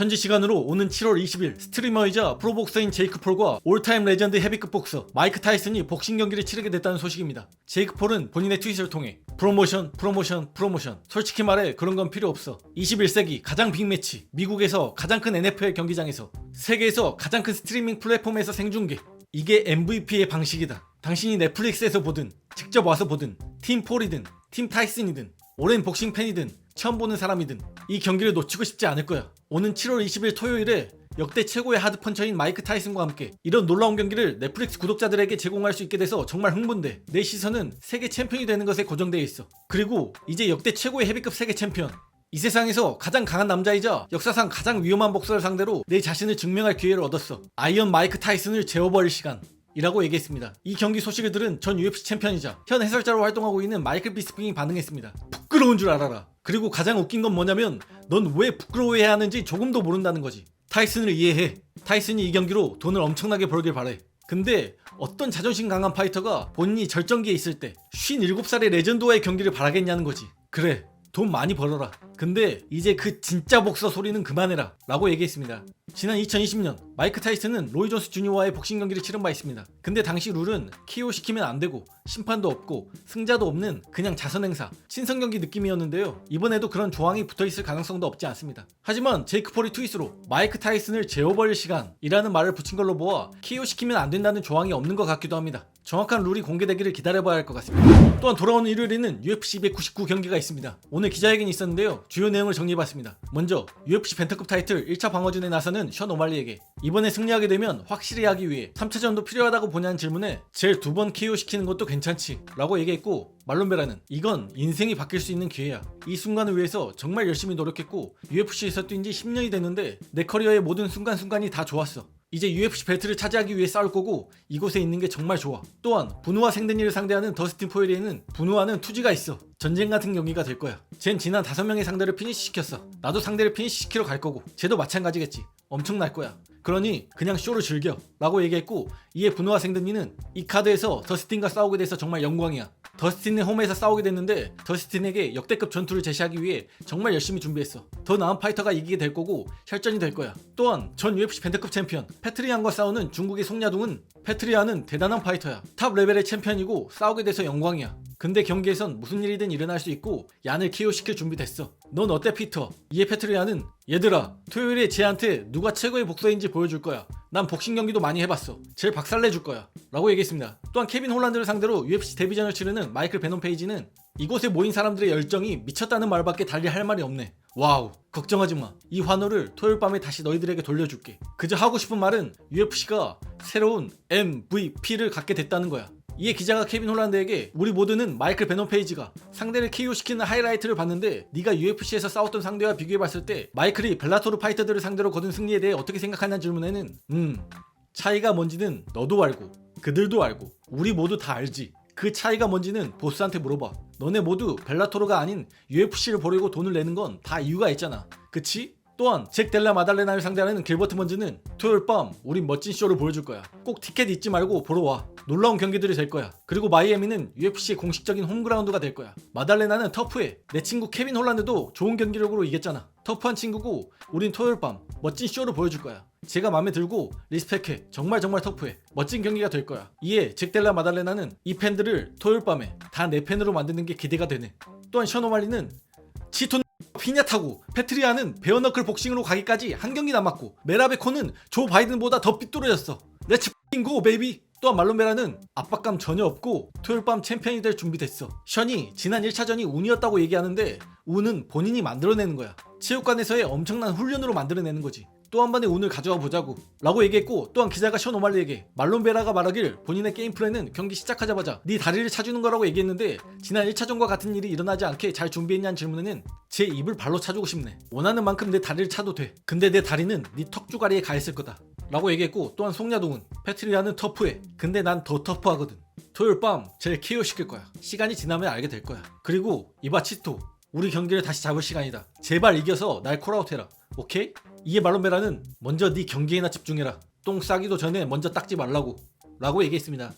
현지 시간으로 오는 7월 20일 스트리머이자 프로복서인 제이크 폴과 올타임 레전드 헤비급 복서 마이크 타이슨이 복싱 경기를 치르게 됐다는 소식입니다. 제이크 폴은 본인의 트윗을 통해 프로모션, 프로모션, 프로모션. 솔직히 말해 그런 건 필요 없어. 21세기 가장 빅매치, 미국에서 가장 큰 NFL 경기장에서 세계에서 가장 큰 스트리밍 플랫폼에서 생중계. 이게 MVP의 방식이다. 당신이 넷플릭스에서 보든 직접 와서 보든 팀 폴이든 팀 타이슨이든 오랜 복싱 팬이든 처음 보는 사람이든 이 경기를 놓치고 싶지 않을 거야. 오는 7월 20일 토요일에 역대 최고의 하드펀처인 마이크 타이슨과 함께 이런 놀라운 경기를 넷플릭스 구독자들에게 제공할 수 있게 돼서 정말 흥분돼. 내 시선은 세계 챔피언이 되는 것에 고정되어 있어. 그리고 이제 역대 최고의 헤비급 세계 챔피언. 이 세상에서 가장 강한 남자이자 역사상 가장 위험한 복서를 상대로 내 자신을 증명할 기회를 얻었어. 아이언 마이크 타이슨을 재워버릴 시간. 이라고 얘기했습니다. 이 경기 소식을 들은 전 UFC 챔피언이자 현 해설자로 활동하고 있는 마이클 비스핑이 반응했습니다. 부끄러운 줄 알아라. 그리고 가장 웃긴 건 뭐냐면 넌 왜 부끄러워해야 하는지 조금도 모른다는 거지. 타이슨을 이해해. 타이슨이 이 경기로 돈을 엄청나게 벌길 바래. 근데 어떤 자존심 강한 파이터가 본인이 절정기에 있을 때 57살의 레전드와의 경기를 바라겠냐는 거지. 그래. 돈 많이 벌어라. 근데 이제 그 진짜 복서 소리는 그만해라. 라고 얘기했습니다. 지난 2020년 마이크 타이슨은 로이 존스 주니어와의 복싱 경기를 치른 바 있습니다. 근데 당시 룰은 KO 시키면 안 되고 심판도 없고 승자도 없는 그냥 자선 행사, 친선 경기 느낌이었는데요. 이번에도 그런 조항이 붙어 있을 가능성도 없지 않습니다. 하지만 제이크 폴이 트윗으로 마이크 타이슨을 재워버릴 시간이라는 말을 붙인 걸로 보아 KO 시키면 안 된다는 조항이 없는 것 같기도 합니다. 정확한 룰이 공개되기를 기다려봐야 할 것 같습니다. 또한 돌아오는 일요일에는 UFC 299 경기가 있습니다. 오늘 기자회견이 있었는데요. 주요 내용을 정리해봤습니다. 먼저 UFC 벤터급 타이틀 1차 방어전에 나서는 션 오말리에게 이번에 승리하게 되면 확실히 하기 위해 3차전도 필요하다고 보냐는 질문에 젤두번 KO 시키는 것도 괜찮지 라고 얘기했고 말론베라는 이건 인생이 바뀔 수 있는 기회야. 이 순간을 위해서 정말 열심히 노력했고 UFC에서 뛴 지 10년이 됐는데 내 커리어의 모든 순간순간이 다 좋았어. 이제 UFC 벨트를 차지하기 위해 싸울 거고 이곳에 있는 게 정말 좋아. 또한 분우와 생데니를 상대하는 더스틴 포일리에는 분우와는 투지가 있어. 전쟁 같은 경기가 될 거야. 쟨 지난 다섯 명의 상대를 피니시 시켰어. 나도 상대를 피니시 시키러 갈 거고. 쟤도 마찬가지겠지. 엄청날 거야. 그러니 그냥 쇼를 즐겨. 라고 얘기했고 이에 분우와 생데니는 이 카드에서 더스틴과 싸우게 돼서 정말 영광이야. 더스틴의 홈에서 싸우게 됐는데 더스틴에게 역대급 전투를 제시하기 위해 정말 열심히 준비했어. 더 나은 파이터가 이기게 될 거고 혈전이 될 거야. 또한 전 UFC 밴드급 챔피언 페트리안과 싸우는 중국의 송야동은 페트리안은 대단한 파이터야. 탑 레벨의 챔피언이고 싸우게 돼서 영광이야. 근데 경기에선 무슨 일이든 일어날 수 있고 얀을 KO 시킬 준비 됐어. 넌 어때 피터? 이에 페트리아는 얘들아 토요일에 쟤한테 누가 최고의 복서인지 보여줄 거야. 난 복싱 경기도 많이 해봤어. 쟤를 박살내 줄 거야. 라고 얘기했습니다. 또한 케빈 홀란드를 상대로 UFC 데뷔전을 치르는 마이클 베논 페이지는 이곳에 모인 사람들의 열정이 미쳤다는 말밖에 달리 할 말이 없네. 와우, 걱정하지 마. 이 환호를 토요일 밤에 다시 너희들에게 돌려줄게. 그저 하고 싶은 말은 UFC가 새로운 MVP를 갖게 됐다는 거야. 이에 기자가 케빈 홀란드에게 우리 모두는 마이클 베논 페이지가 상대를 KO 시키는 하이라이트를 봤는데 네가 UFC에서 싸웠던 상대와 비교해봤을 때 마이클이 벨라토르 파이터들을 상대로 거둔 승리에 대해 어떻게 생각하냐는 질문에는 음 차이가 뭔지는 너도 알고 그들도 알고 우리 모두 다 알지. 그 차이가 뭔지는 보스한테 물어봐. 너네 모두 벨라토르가 아닌 UFC를 보려고 돈을 내는 건 다 이유가 있잖아. 그치? 또한 잭 델라 마달레나를 상대하는 길버트 먼즈는 토요일 밤 우린 멋진 쇼를 보여줄 거야. 꼭 티켓 잊지 말고 보러 와. 놀라운 경기들이 될 거야. 그리고 마이애미는 UFC의 공식적인 홈그라운드가 될 거야. 마달레나는 터프해. 내 친구 케빈 홀란드도 좋은 경기력으로 이겼잖아. 터프한 친구고 우린 토요일 밤 멋진 쇼를 보여줄 거야. 제가 마음에 들고 리스펙해. 정말 정말 터프해. 멋진 경기가 될 거야. 이에 잭 델라 마달레나는 이 팬들을 토요일 밤에 다 내 팬으로 만드는 게 기대가 되네. 또한 셔노말리는 치톤 피냐타고 페트리아는 베어너클 복싱으로 가기까지 한 경기 남았고 메라베코는 조 바이든보다 더 삐뚤어졌어. 렛츠 고 베이비 또한 말론베라는 압박감 전혀 없고 토요일 밤 챔피언이 될 준비됐어. 션이 지난 1차전이 운이었다고 얘기하는데 운은 본인이 만들어내는 거야. 체육관에서의 엄청난 훈련으로 만들어내는 거지 또 한 번의 운을 가져와 보자고 라고 얘기했고 또한 기자가 션 오말리에게 말론 베라가 말하길 본인의 게임 플랜은 경기 시작하자마자 네 다리를 차주는 거라고 얘기했는데 지난 1차전과 같은 일이 일어나지 않게 잘 준비했냐는 질문에는 제 입을 발로 차주고 싶네. 원하는 만큼 내 다리를 차도 돼. 근데 내 다리는 네 턱주가리에 가 있을 거다 라고 얘기했고 또한 송야동은 패트리아는 터프해. 근데 난 더 터프하거든. 토요일 밤 쟤를 KO 시킬 거야. 시간이 지나면 알게 될 거야. 그리고 이바 치토 우리 경기를 다시 잡을 시간이다. 제발 이겨서 날 콜아웃 해라. 오케이? 이에 말론베라는 먼저 네 경기에나 집중해라. 똥 싸기도 전에 먼저 닦지 말라고. 라고 얘기했습니다